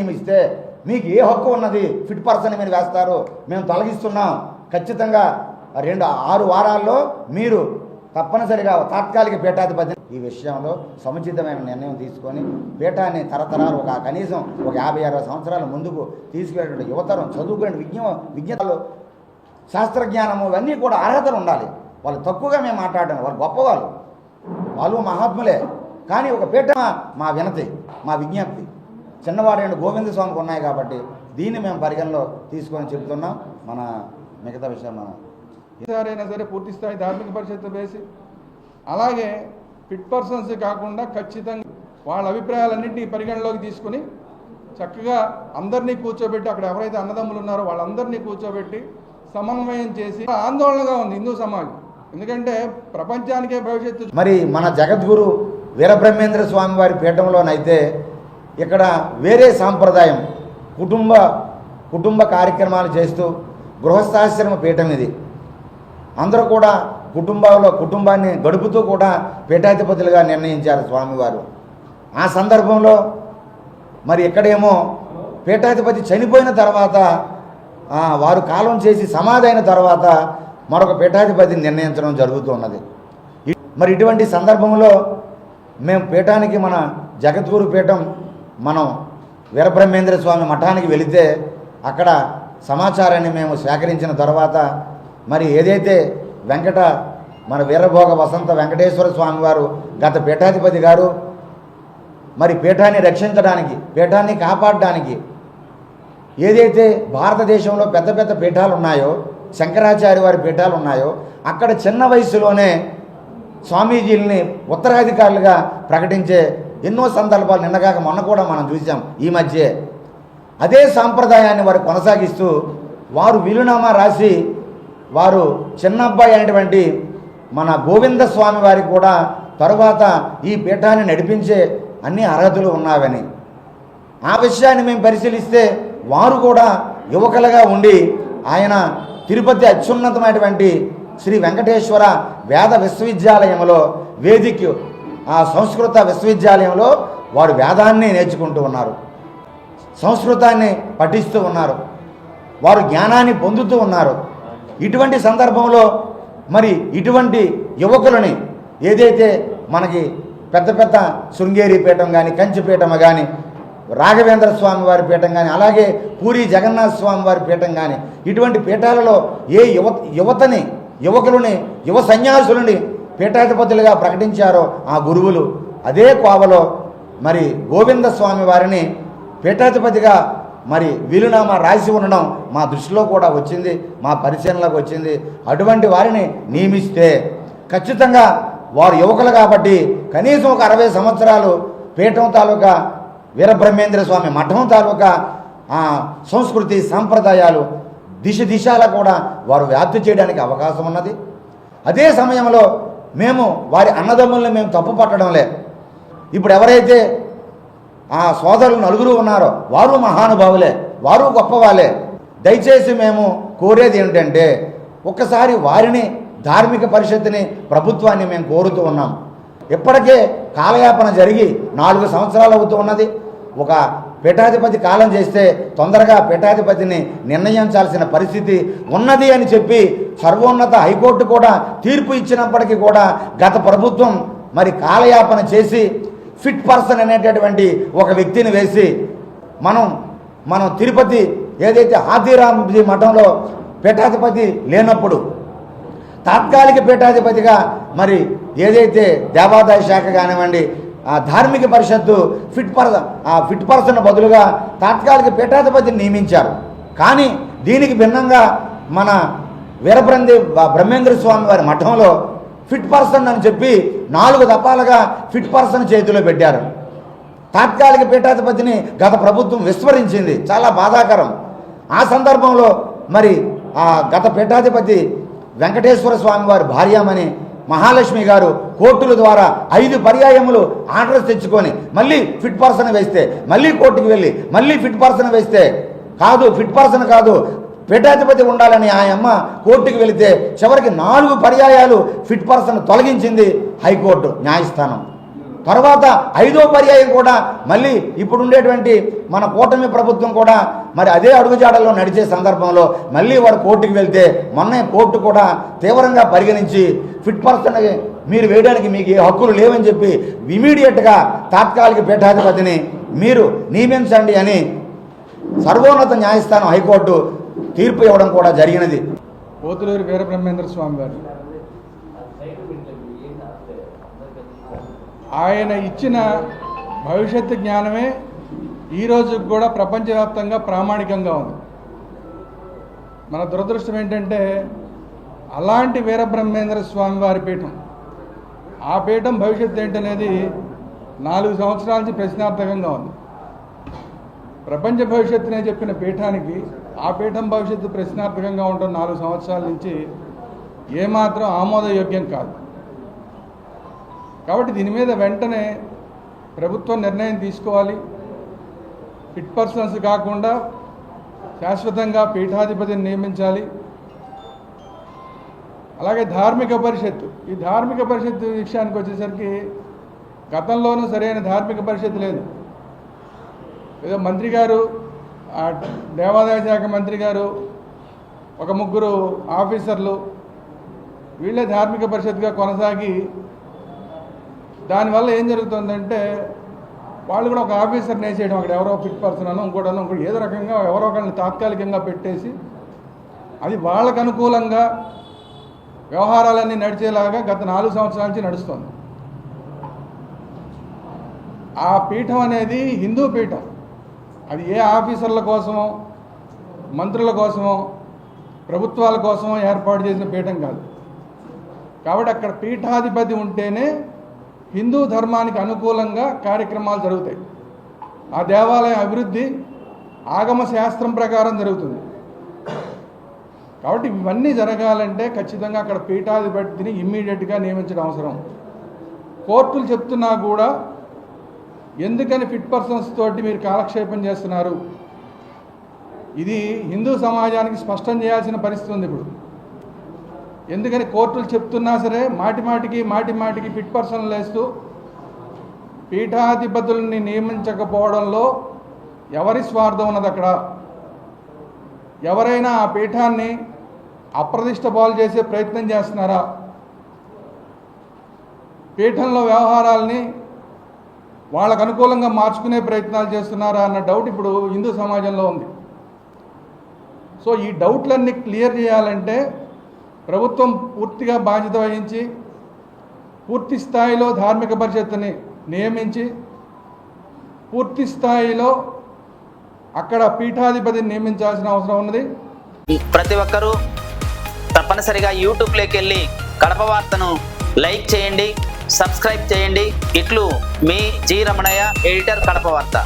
నియమిస్తే మీకు ఏ హక్కు ఉన్నది? ఫిట్ పర్సన్ మీరు వేస్తారు. మేము తొలగిస్తున్నాం. ఖచ్చితంగా రెండు ఆరు వారాల్లో మీరు తప్పనిసరిగా తాత్కాలిక పీఠాధిపతి. ఈ విషయంలో సముచితమైన నిర్ణయం తీసుకొని పీఠాన్ని తరతరాలు ఒక కనీసం ఒక యాభై అరవై సంవత్సరాల ముందుకు తీసుకెళ్ళిన యువతరం చదువుకునే విజ్ఞ విజ్ఞతలు శాస్త్రజ్ఞానము ఇవన్నీ కూడా అర్హతలు ఉండాలి. వాళ్ళు తక్కువగా మేము మాట్లాడడం వాళ్ళు గొప్పవాళ్ళు. వాళ్ళు మహాత్ములే. కానీ ఒక పీఠ మా వినతి మా విజ్ఞప్తి. చిన్నవాడైన గోవింద స్వామికి ఉన్నాయి కాబట్టి దీన్ని మేము పరిగణలో తీసుకొని చెప్తున్నాం మన మిగతా విషయం మన సరే పూర్తి స్థాయి ధార్మిక పరిషత్ వేసి అలాగే ఫిట్ పర్సన్స్ కాకుండా ఖచ్చితంగా వాళ్ళ అభిప్రాయాలన్నింటినీ పరిగణలోకి తీసుకుని చక్కగా అందరినీ కూర్చోబెట్టి అక్కడ ఎవరైతే అన్నదమ్ములు ఉన్నారో వాళ్ళందరినీ కూర్చోబెట్టి సమన్వయం చేసి ఆందోళనగా ఉంది హిందూ సమాజం. ఎందుకంటే ప్రపంచానికే భవిష్యత్తు మరి మన జగద్గురు వీరబ్రహ్మేంద్ర స్వామి వారి పీఠంలోనైతే ఇక్కడ వేరే సాంప్రదాయం. కుటుంబ కుటుంబ కార్యక్రమాలు చేస్తూ గృహస్థాశ్రమ పీఠం ఇది. అందరూ కూడా కుటుంబాల్లో కుటుంబాన్ని గడుపుతూ కూడా పీఠాధిపతులుగా నిర్ణయించారు స్వామివారు. ఆ సందర్భంలో మరి ఇక్కడేమో పీఠాధిపతి చనిపోయిన తర్వాత వారు కాలం చేసి సమాధైన తర్వాత మరొక పీఠాధిపతిని నిర్ణయించడం జరుగుతున్నది మరి ఇటువంటి సందర్భంలో మేము పీఠానికి మన జగద్గురు పీఠం మనం వీరబ్రహ్మేంద్ర స్వామి మఠానికి వెళితే అక్కడ సమాచారాన్ని మేము సేకరించిన తర్వాత మరి ఏదైతే వెంకట మన వీరభోగ వసంత వెంకటేశ్వర స్వామివారు గత పీఠాధిపతి గారు మరి పీఠాన్ని రక్షించడానికి పీఠాన్ని కాపాడడానికి ఏదైతే భారతదేశంలో పెద్ద పెద్ద పీఠాలు ఉన్నాయో శంకరాచార్య వారి పీఠాలు ఉన్నాయో అక్కడ చిన్న వయసులోనే స్వామీజీల్ని ఉత్తరాధికారులుగా ప్రకటించే ఎన్నో సందర్భాలు నిన్నగాక మొన్న కూడా మనం చూసాం ఈ మధ్యే. అదే సాంప్రదాయాన్ని వారు కొనసాగిస్తూ వారు విలునామా రాసి వారు చిన్నబ్బాయి అయినటువంటి మన గోవింద స్వామి వారికి కూడా తరువాత ఈ పీఠాన్ని నడిపించే అన్ని అర్హతలు ఉన్నావని ఆ విషయాన్ని మేము పరిశీలిస్తే వారు కూడా యువకులుగా ఉండి ఆయన తిరుపతి అత్యున్నతమైనటువంటి శ్రీ వెంకటేశ్వర వేద విశ్వవిద్యాలయంలో వేదిక్ ఆ సంస్కృత విశ్వవిద్యాలయంలో వారు వేదాన్ని నేర్చుకుంటూ ఉన్నారు. సంస్కృతాన్ని పఠిస్తూ ఉన్నారు. వారు జ్ఞానాన్ని పొందుతూ ఉన్నారు. ఇటువంటి సందర్భంలో మరి ఇటువంటి యువకులని ఏదైతే మనకి పెద్ద పెద్ద శృంగేరి పీఠం కానీ కంచిపీఠం కానీ రాఘవేంద్ర స్వామి వారి పీఠం కానీ అలాగే పూరి జగన్నాథ స్వామి వారి పీఠం కానీ ఇటువంటి పీఠాలలో ఏ యువ యువతని యువకులని యువ సన్యాసులని పీఠాధిపతులుగా ప్రకటించారో ఆ గురువులు. అదే కోవలో మరి గోవింద స్వామి వారిని పీఠాధిపతిగా మరి వీలునామా రాసి ఉండడం మా దృష్టిలో కూడా వచ్చింది మా పరిశీలనలోకి వచ్చింది. అటువంటి వారిని నియమిస్తే ఖచ్చితంగా వారు యువకులు కాబట్టి కనీసం ఒక అరవై సంవత్సరాలు పీఠం తాలూకా వీరబ్రహ్మేంద్ర స్వామి మఠం తాలూకా ఆ సంస్కృతి సాంప్రదాయాలు దిశ దిశాల కూడా వారు వ్యాప్తి చేయడానికి అవకాశం ఉన్నది. అదే సమయంలో మేము వారి అన్నదమ్ముల్ని మేము తప్పు పట్టడం లేదు. ఇప్పుడు ఎవరైతే ఆ సోదరులు నలుగురు ఉన్నారో వారు మహానుభావులే వారు గొప్పవాలే దయచేసి మేము కోరేది ఏమిటంటే ఒక్కసారి వారిని ధార్మిక పరిషత్తుని ప్రభుత్వాన్ని మేము కోరుతూ ఉన్నాం. ఇప్పటికే కాలయాపన జరిగి నాలుగు సంవత్సరాలు అవుతూ ఉన్నది. ఒక పీఠాధిపతి కాలం చేస్తే తొందరగా పీఠాధిపతిని నిర్ణయించాల్సిన పరిస్థితి ఉన్నది అని చెప్పి సర్వోన్నత హైకోర్టు కూడా తీర్పు ఇచ్చినప్పటికీ కూడా గత ప్రభుత్వం మరి కాలయాపన చేసి ఫిట్ పర్సన్ అనేటటువంటి ఒక వ్యక్తిని వేసి మనం మనం తిరుపతి ఏదైతే హాతీరాంజీ మఠంలో పీఠాధిపతి లేనప్పుడు తాత్కాలిక పీఠాధిపతిగా మరి ఏదైతే దేవాదాయ శాఖ కానివ్వండి ఆ ధార్మిక పరిషత్తు ఫిట్ పర్ ఆ ఫిట్ పర్సన్ బదులుగా తాత్కాలిక పీఠాధిపతిని నియమించారు. కానీ దీనికి భిన్నంగా మన వీరబ్రంది బ్రహ్మేంద్ర స్వామి వారి మఠంలో ఫిట్ పర్సన్ అని చెప్పి నాలుగు దఫాలుగా ఫిట్ పర్సన్ చేతిలో పెట్టారు. తాత్కాలిక పీఠాధిపతిని గత ప్రభుత్వం విస్మరించింది. చాలా బాధాకరం. ఆ సందర్భంలో మరి ఆ గత పీఠాధిపతి వెంకటేశ్వర స్వామి వారి భార్యమని మహాలక్ష్మి గారు కోర్టుల ద్వారా ఐదు పర్యాయములు ఆర్డర్స్ తెచ్చుకొని మళ్ళీ ఫిట్ పర్సన్ వేస్తే మళ్ళీ కోర్టుకు వెళ్ళి మళ్ళీ ఫిట్ పర్సన్ వేస్తే కాదు ఫిట్ పర్సన్ కాదు పీఠాధిపతి ఉండాలని ఆ అమ్మ కోర్టుకు వెళితే చివరికి నాలుగు పర్యాయాలు ఫిట్ పర్సన్ తొలగించింది హైకోర్టు న్యాయస్థానం. తర్వాత ఐదో పర్యాయం కూడా మళ్ళీ ఇప్పుడు ఉండేటువంటి మన కూటమి ప్రభుత్వం కూడా మరి అదే అడుగుజాడల్లో నడిచే సందర్భంలో మళ్ళీ వాడు కోర్టుకు వెళ్తే మొన్న కోర్టు కూడా తీవ్రంగా పరిగణించి ఫిట్ పర్సన్ మీరు వేయడానికి మీకు ఏ హక్కులు లేవని చెప్పి ఇమీడియట్గా తాత్కాలిక పీఠాధిపతిని మీరు నియమించండి అని సర్వోన్నత న్యాయస్థానం హైకోర్టు తీర్పు ఇవ్వడం కూడా జరిగినది. పోతులూరి వీరబ్రహ్మేంద్ర స్వామి వారు ఆయన ఇచ్చిన భవిష్యత్తు జ్ఞానమే ఈ కూడా ప్రపంచవ్యాప్తంగా ప్రామాణికంగా ఉంది. మన దురదృష్టం ఏంటంటే అలాంటి వీరబ్రహ్మేంద్ర స్వామి వారి పీఠం ఆ పీఠం భవిష్యత్తు ఏంటనేది నాలుగు సంవత్సరాల నుంచి ప్రశ్నార్థకంగా ఉంది. ప్రపంచ భవిష్యత్తునే చెప్పిన పీఠానికి ఆ పీఠం భవిష్యత్తు ప్రశ్నార్థకంగా ఉండడం నాలుగు సంవత్సరాల నుంచి ఏమాత్రం ఆమోదయోగ్యం కాదు. కాబట్టి దీని మీద వెంటనే ప్రభుత్వం నిర్ణయం తీసుకోవాలి. ఫిట్ పర్సన్స్ కాకుండా శాశ్వతంగా పీఠాధిపతిని నియమించాలి. అలాగే ధార్మిక పరిషత్తు. ఈ ధార్మిక పరిషత్తు విషయానికి వచ్చేసరికి గతంలోనూ సరైన ధార్మిక పరిషత్ లేదు. ఏదో మంత్రి గారు దేవాదాయ శాఖ మంత్రి గారు ఒక ముగ్గురు ఆఫీసర్లు వీళ్ళే ధార్మిక పరిషత్గా కొనసాగి దానివల్ల ఏం జరుగుతుందంటే వాళ్ళు కూడా ఒక ఆఫీసర్ వేసేయడం అక్కడ ఎవరో ఫిట్ పర్సన్ అనో ఇంకోటనో ఇంకోటి ఏదో రకంగా ఎవరో ఒకరిని తాత్కాలికంగా పెట్టేసి అది వాళ్ళకు అనుకూలంగా వ్యవహారాలన్నీ నడిచేలాగా గత నాలుగు సంవత్సరాల నుంచి నడుస్తుంది. ఆ పీఠం అనేది హిందూ పీఠం. అది ఏ ఆఫీసర్ల కోసమో మంత్రుల కోసమో ప్రభుత్వాల కోసమో ఏర్పాటు చేసిన పీఠం కాదు. కాబట్టి అక్కడ పీఠాధిపతి ఉంటేనే హిందూ ధర్మానికి అనుకూలంగా కార్యక్రమాలు జరుగుతాయి. ఆ దేవాలయం అభివృద్ధి ఆగమ శాస్త్రం ప్రకారం జరుగుతుంది. కాబట్టి ఇవన్నీ జరగాలంటే ఖచ్చితంగా అక్కడ పీఠాధిపతిని ఇమ్మీడియట్గా నియమించడం అవసరం. కోర్టులు చెప్తున్నా కూడా ఎందుకని ఫిట్ పర్సన్స్ తోటి మీరు కాలక్షేపం చేస్తున్నారు? ఇది హిందూ సమాజానికి స్పష్టం చేయాల్సిన పరిస్థితి ఉంది ఇప్పుడు. ఎందుకని కోర్టులు చెప్తున్నా సరే మాటి మాటికి మాటి మాటికి ఫిట్ పర్సన్లు వేస్తూ పీఠాధిపతుల్ని నియమించకపోవడంలో ఎవరి స్వార్థం ఉన్నది అక్కడ? ఎవరైనా ఆ పీఠాన్ని అప్రదిష్ట పాలు చేసే ప్రయత్నం చేస్తున్నారా? పీఠంలో వ్యవహారాల్ని వాళ్ళకు అనుకూలంగా మార్చుకునే ప్రయత్నాలు చేస్తున్నారా అన్న డౌట్ ఇప్పుడు హిందూ సమాజంలో ఉంది. సో ఈ డౌట్లన్నీ క్లియర్ చేయాలంటే ప్రభుత్వం పూర్తిగా బాధ్యత వహించి పూర్తి స్థాయిలో ధార్మిక పరిషత్తుని నియమించి పూర్తి స్థాయిలో అక్కడ పీఠాధిపతిని నియమించాల్సిన అవసరం ఉన్నది. ప్రతి ఒక్కరూ తప్పనిసరిగా యూట్యూబ్లోకి వెళ్ళి కడప వార్తను లైక్ చేయండి సబ్స్క్రైబ్ చేయండి. ఇట్లు మీ జి రమణయ్య ఎడిటర్ కడప వార్త.